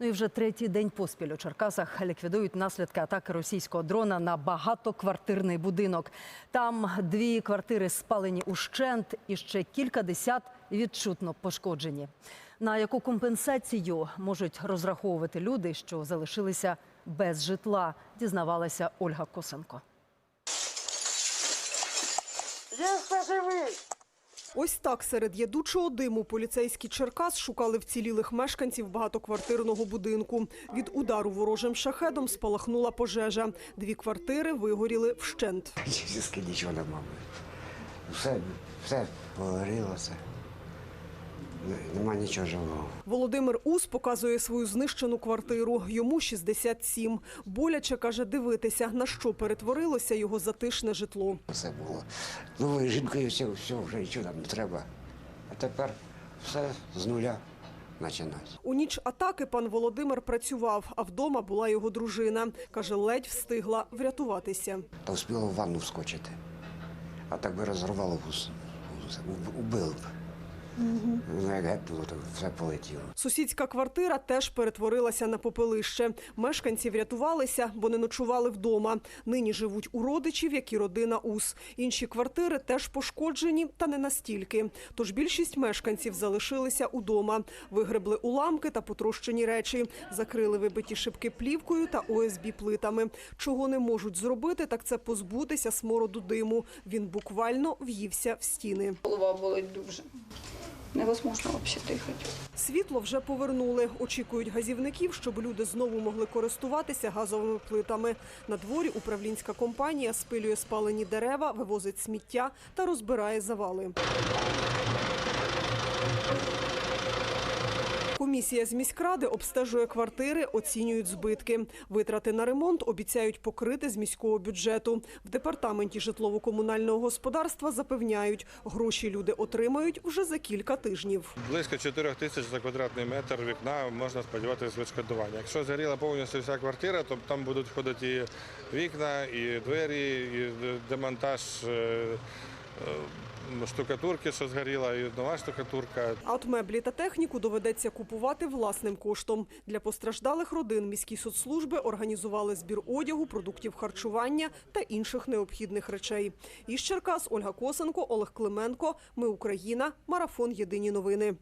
Ну і вже третій день поспіль у Черкасах ліквідують наслідки атаки російського дрона на багатоквартирний будинок. Там дві квартири спалені ущент і ще кілька десят відчутно пошкоджені. На яку компенсацію можуть розраховувати люди, що залишилися без житла, дізнавалася Ольга Косенко. Ось так серед ядучого диму поліцейські Черкас шукали вцілілих мешканців багатоквартирного будинку. Від удару ворожим шахедом спалахнула пожежа. Дві квартири вигоріли вщент. Практично нічого нема. Все, все погорілося. Нема нічого живого. Володимир Ус показує свою знищену квартиру. Йому 67. Боляче каже дивитися, на що перетворилося його затишне житло. Все було. Новою жінкою все, все, вже нічого нам не треба. А тепер все з нуля починати. У ніч атаки пан Володимир працював, а вдома була його дружина. Каже, ледь встигла врятуватися. Та встигла в ванну вскочити. А так би розірвало вус. вус- уб- Убили б. Як гепнуло, то все полетіло. Сусідська квартира теж перетворилася на попелище. Мешканці врятувалися, бо не ночували вдома. Нині живуть у родичів, як і родина УС. Інші квартири теж пошкоджені, та не настільки. Тож більшість мешканців залишилися удома. Вигребли уламки та потрощені речі, закрили вибиті шибки плівкою та ОСБ плитами. Чого не можуть зробити, так це позбутися смороду диму. Він буквально в'ївся в стіни. Голова болить дуже. Невозможно взагалі дихати. Світло вже повернули. Очікують газівників, щоб люди знову могли користуватися газовими плитами. На дворі управлінська компанія спилює спалені дерева, вивозить сміття та розбирає завали. Комісія з міськради обстежує квартири, оцінюють збитки. Витрати на ремонт обіцяють покрити з міського бюджету. В департаменті житлово-комунального господарства запевняють, гроші люди отримають вже за кілька тижнів. Близько 4 тисяч за квадратний метр вікна можна сподіватися з відшкодування. Якщо згоріла повністю вся квартира, то там будуть входити і вікна, і двері, і демонтаж е, штукатурки, що згоріла, і нова штукатурка. А от меблі та техніку доведеться купувати власним коштом. Для постраждалих родин міські соцслужби організували збір одягу, продуктів харчування та інших необхідних речей. Із Черкас Ольга Косенко, Олег Клименко. Ми Україна. Марафон. Єдині новини.